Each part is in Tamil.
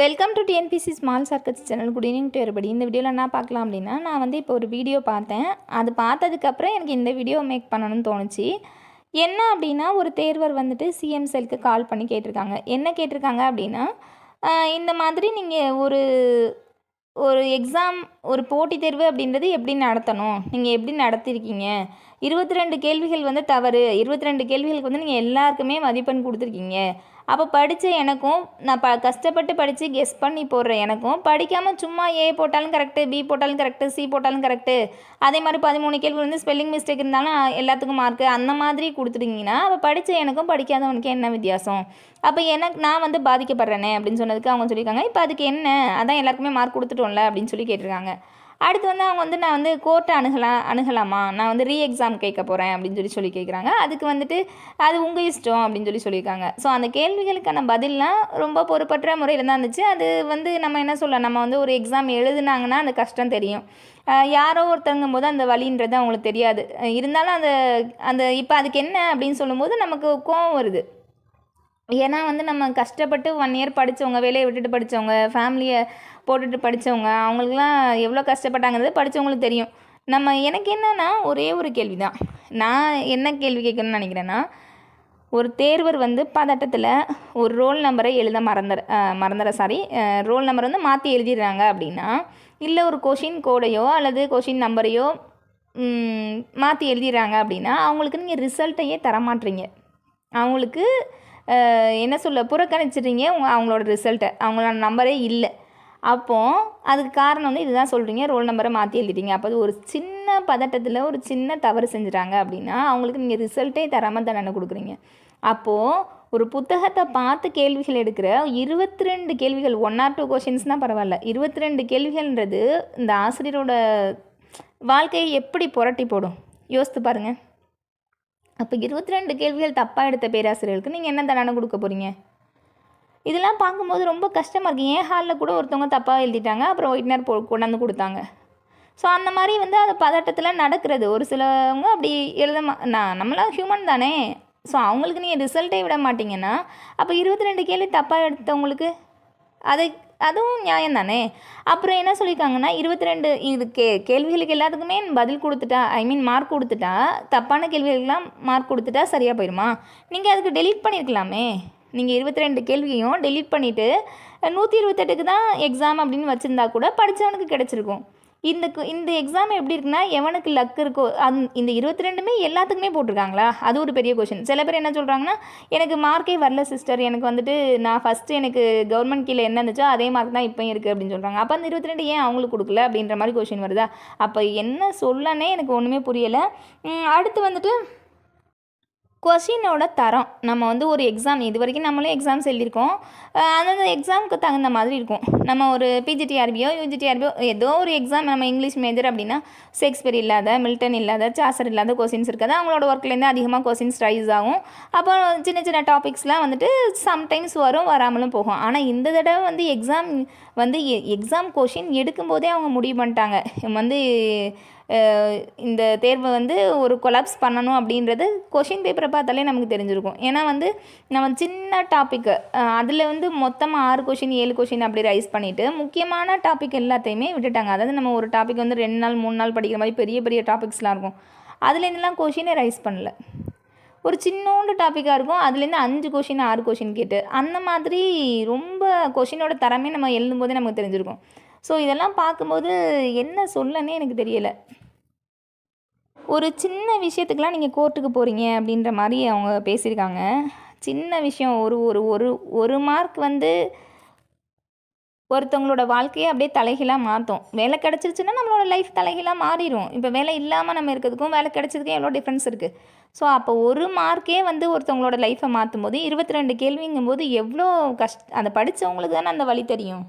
Welcome to TNPC small circus channel good evening to everybody. இந்த வீடியோவில் என்ன பார்க்கலாம் அப்படின்னா நான் வந்து இப்போ ஒரு வீடியோ பார்த்தேன். அது பார்த்ததுக்கப்புறம் எனக்கு இந்த வீடியோ மேக் பண்ணணும்னு தோணுச்சு. என்ன அப்படின்னா ஒரு தேர்வர் வந்துட்டு சிஎம் செல்க்கு கால் பண்ணி கேட்டிருக்காங்க. என்ன கேட்டிருக்காங்க அப்படின்னா இந்த மாதிரி நீங்கள் ஒரு ஒரு எக்ஸாம் ஒரு போட்டித் தேர்வு அப்படின்றது எப்படி நடத்தணும்? நீங்கள் எப்படி நடத்திருக்கீங்க? இருபத்தி ரெண்டு கேள்விகள் வந்து தவறு. இருபத்தி ரெண்டு கேள்விகளுக்கு வந்து நீங்கள் எல்லாருக்குமே மதிப்பெண் கொடுத்துருக்கீங்க. அப்போ படித்த எனக்கும் நான் ப கஷ்டப்பட்டு படித்து கெஸ் பண்ணி போடுற எனக்கும் படிக்காமல் சும்மா ஏ போட்டாலும் கரெக்டு பி போட்டாலும் கரெக்டு சி போட்டாலும் கரெக்டு அதே மாதிரி பதிமூணு கேள்வி வந்து ஸ்பெல்லிங் மிஸ்டேக் இருந்தாலும் எல்லாத்துக்கும் மார்க்கு அந்த மாதிரி கொடுத்துட்டீங்கன்னா அப்போ படித்த எனக்கும் படிக்காதவனுக்கு என்ன வித்தியாசம்? அப்போ எனக்கு நான் வந்து பாதிக்கப்படுறேனே அப்படின்னு சொன்னதுக்கு அவங்க சொல்லியிருக்காங்க. இப்போ அதுக்கு என்ன? அதான் எல்லாருக்குமே மார்க் கொடுத்துட்டோம்ல அப்படின்னு சொல்லி கேட்டிருக்காங்க. அடுத்து வந்து அவங்க வந்து நான் வந்து கோர்ட்டை அணுகலாம் அணுகலாமா? நான் வந்து ரீ எக்ஸாம் கேட்க போகிறேன் அப்படின்னு சொல்லி சொல்லி கேட்குறாங்க அதுக்கு வந்துட்டு அது உங்கள் இஷ்டம் அப்படின்னு சொல்லி சொல்லியிருக்காங்க. ஸோ அந்த கேள்விகளுக்கான பதிலெலாம் ரொம்ப பொறுப்பற்ற முறையில் தான் இருந்துச்சு. அது வந்து நம்ம என்ன சொல்லலாம்? நம்ம வந்து ஒரு எக்ஸாம் எழுதுனாங்கன்னா அந்த கஷ்டம் தெரியும். யாரோ ஒருத்தங்கும் போது அந்த வழின்றது அவங்களுக்கு தெரியாது. இருந்தாலும் அந்த அந்த இப்போ அதுக்கு என்ன அப்படின்னு சொல்லும்போது நமக்கு கோவம் வருது. ஏன்னா வந்து நம்ம கஷ்டப்பட்டு ஒன் இயர் படித்தவங்க வேலையை விட்டுட்டு படித்தவங்க ஃபேமிலியை போட்டுட்டு படித்தவங்க அவங்களுக்குலாம் எவ்வளோ கஷ்டப்பட்டாங்கிறது படித்தவங்களுக்கு தெரியும். நம்ம எனக்கு என்னன்னா ஒரே ஒரு கேள்வி தான் நான் என்ன கேள்வி கேட்கணும்னு நினைக்கிறேன்னா ஒரு தேர்வர் வந்து பதட்டத்தில் ஒரு ரோல் நம்பரை எழுத மறந்துற மறந்துற சாரி ரோல் நம்பர் வந்து மாற்றி எழுதிடுறாங்க அப்படின்னா இல்லை ஒரு கொஷின் கோடையோ அல்லது கொஷின் நம்பரையோ மாற்றி எழுதிடுறாங்க அப்படின்னா அவங்களுக்கு நீங்கள் ரிசல்ட்டையே தரமாட்டீங்க. அவங்களுக்கு என்ன சொல்ல புறக்கணிச்சிடுறீங்க அவங்களோட ரிசல்ட்டை அவங்களோட நம்பரே இல்லை. அப்போது அதுக்கு காரணம் வந்து இதுதான் சொல்கிறீங்க ரோல் நம்பரை மாற்றி எழுதிட்டீங்க. அப்போ அது ஒரு சின்ன பதட்டத்தில் ஒரு சின்ன தவறு செஞ்சுட்டாங்க அப்படின்னா அவங்களுக்கு நீங்கள் ரிசல்ட்டே தராமல் தண்டனை கொடுக்குறீங்க. அப்போது ஒரு புத்தகத்தை பார்த்து கேள்விகள் எடுக்கிற இருபத்தி ரெண்டு கேள்விகள் ஒன் ஆர் டூ கொஷின்ஸ்னால் பரவாயில்ல. இருபத்தி ரெண்டு கேள்விகள்ன்றது இந்த ஆசிரியரோட வாழ்க்கையை எப்படி புரட்டி போடும்? யோசித்து பாருங்கள் அப்போ இருபத்தி ரெண்டு கேள்விகள் தப்பாக எடுத்த பேராசிரியர்களுக்கு நீங்கள் என்ன தண்டனை கொடுக்க போகிறீங்க இதெல்லாம் பார்க்கும்போது ரொம்ப கஷ்டமாக இருக்குது ஏன் ஹாலில் கூட ஒருத்தவங்க தப்பாக எழுதிட்டாங்க அப்புறம் ஒயிட்னர் போ கொண்டாந்து கொடுத்தாங்க. ஸோ அந்த மாதிரி வந்து அது பதட்டத்தில் நடக்கிறது. ஒரு சிலவங்க அப்படி எழுத மா நான் நம்மளாம் ஹியூமன் தானே. ஸோ அவங்களுக்கு நீங்கள் ரிசல்ட்டே விட மாட்டீங்கன்னா அப்போ இருபத்தி ரெண்டு கேள்வி தப்பாக எடுத்தவங்களுக்கு அதை அதுவும் நியாயம் தானே? அப்புறம் என்ன சொல்லியிருக்காங்கன்னா இருபத்தி ரெண்டு இது கே கேள்விகளுக்கு எல்லாத்துக்குமே பதில் கொடுத்துட்டா ஐ மீன் மார்க் கொடுத்துட்டா தப்பான கேள்விகளுக்கெல்லாம் மார்க் கொடுத்துட்டா சரியாக போயிடுமா நீங்கள் அதுக்கு டெலீட் பண்ணியிருக்கலாமே நீங்கள் இருபத்தி ரெண்டு கேள்வியையும் டெலீட் பண்ணிவிட்டு நூற்றி இருபத்தெட்டுக்கு தான் எக்ஸாம் அப்படின்னு வச்சுருந்தா கூட படித்தவனுக்கு கிடச்சிருக்கும். இந்த இந்த எக்ஸாம் எப்படி இருக்குன்னா எவனுக்கு லக் இருக்கோ அந் இந்த இருபத்தி ரெண்டுமே எல்லாத்துக்குமே போட்டிருக்காங்களா? அது ஒரு பெரிய கொஷின் சில பேர் என்ன சொல்கிறாங்கன்னா எனக்கு மார்க்கே வரல சிஸ்டர் எனக்கு வந்துட்டு நான் ஃபஸ்ட்டு எனக்கு கவர்மெண்ட் கீழே என்ன இருந்துச்சோ அதே மார்க் தான் இப்போயும் இருக்குது அப்படின்னு சொல்கிறாங்க அப்போ அந்த இருபத்தி ரெண்டு ஏன் அவங்களுக்கு கொடுக்கல அப்படின்ற மாதிரி கொஷின் வருதா? அப்போ என்ன சொல்லனே எனக்கு ஒன்றுமே புரியலை. அடுத்து வந்துட்டு கொஷினோட தரம். நம்ம வந்து ஒரு எக்ஸாம் இது வரைக்கும் நம்மளும் எக்ஸாம்ஸ் எழுதியிருக்கோம். அந்தந்த எக்ஸாமுக்கு தகுந்த மாதிரி இருக்கும். நம்ம ஒரு பிஜிடிஆர்பியோ யூஜிடிஆர்பியோ ஏதோ ஒரு எக்ஸாம் நம்ம இங்கிலீஷ் மேஜர் அப்படின்னா ஷேக்ஸ்பியர் இல்லாத மில்டன் இல்லாத சாசர் இல்லாத கொஷின்ஸ் இருக்காது. அவங்களோட ஒர்க்லேருந்து அதிகமாக கொஷின்ஸ் ரைஸ் ஆகும். அப்போ சின்ன சின்ன டாபிக்ஸ்லாம் வந்துட்டு சம்டைம்ஸ் வரும் வராமலும் போகும். ஆனால் இந்த தடவை வந்து எக்ஸாம் வந்து எக்ஸாம் கொஷின் எடுக்கும்போதே அவங்க முடிவு பண்ணிட்டாங்க. வந்து இந்த தேர்வை வந்து ஒரு கொலாப்ஸ் பண்ணணும் அப்படின்றது கொஷின் பேப்பரை பார்த்தாலே நமக்கு தெரிஞ்சிருக்கும். ஏன்னா வந்து நம்ம சின்ன டாப்பிக்கு அதில் வந்து மொத்தமாக ஆறு கொஷின் ஏழு கொஷின் அப்படி ரைஸ் பண்ணிவிட்டு முக்கியமான டாபிக் எல்லாத்தையுமே விட்டுட்டாங்க. அதாவது நம்ம ஒரு டாபிக் வந்து ரெண்டு நாள் மூணு நாள் படிக்கிற மாதிரி பெரிய பெரிய டாபிக்ஸ்லாம் இருக்கும். அதுலேருந்துலாம் கொஷினே ரைஸ் பண்ணல. ஒரு சின்னோண்டு டாப்பிக்காக இருக்கும். அதுலேருந்து அஞ்சு கொஷின் ஆறு கொஷின் கேட்டு அந்த மாதிரி ரொம்ப கொஷினோட தரமே நம்ம எழுதும் போதே நமக்கு தெரிஞ்சிருக்கும். ஸோ இதெல்லாம் பார்க்கும்போது என்ன சொல்லனே எனக்கு தெரியலை. ஒரு சின்ன விஷயத்துக்கெலாம் நீங்கள் கோர்ட்டுக்கு போகிறீங்க அப்படின்ற மாதிரி அவங்க பேசியிருக்காங்க. சின்ன விஷயம் ஒரு ஒரு ஒரு ஒரு மார்க் வந்து ஒருத்தவங்களோட வாழ்க்கையை அப்படியே தலைகீழாக மாற்றும். வேலை கிடச்சிருச்சுன்னா நம்மளோட லைஃப் தலைகீழாக மாறிடும் இப்போ வேலை இல்லாமல் நம்ம இருக்கிறதுக்கும் வேலை கிடச்சதுக்கும் எவ்வளோ டிஃப்ரென்ஸ் இருக்குது ஸோ அப்போ ஒரு மார்க்கே வந்து ஒருத்தவங்களோட லைஃப்பை மாற்றும் போது இருபத்தி ரெண்டு கேள்விங்கும்போது எவ்வளோ கஷ்ட அதை படித்தவங்களுக்கு தானே அந்த வழி தெரியும்?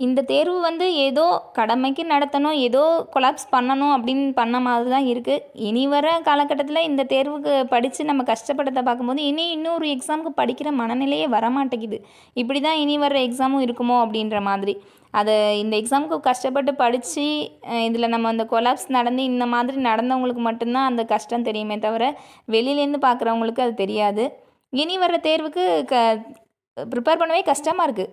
இந்த தேர்வு வந்து ஏதோ கடமைக்கு நடத்தணும் ஏதோ கொலாப்ஸ் பண்ணணும் அப்படின்னு பண்ண மாதிரி தான் இருக்குது இனி வர காலகட்டத்தில் இந்த தேர்வுக்கு படித்து நம்ம கஷ்டப்பட்டதை பார்க்கும்போது இனி இன்னொரு எக்ஸாமுக்கு படிக்கிற மனநிலையே வரமாட்டேங்குது. இப்படி தான் இனி வர எக்ஸாமும் இருக்குமோ அப்படின்ற மாதிரி. அதை இந்த எக்ஸாமுக்கு கஷ்டப்பட்டு படித்து இதில் நம்ம அந்த கொலாப்ஸ் நடந்து இந்த மாதிரி நடந்தவங்களுக்கு மட்டும்தான் அந்த கஷ்டம் தெரியுமே தவிர வெளியிலேருந்து பார்க்குறவங்களுக்கு அது தெரியாது. இனி வர தேர்வுக்கு க ப்ரிப்பேர் பண்ணவே கஷ்டமாக இருக்குது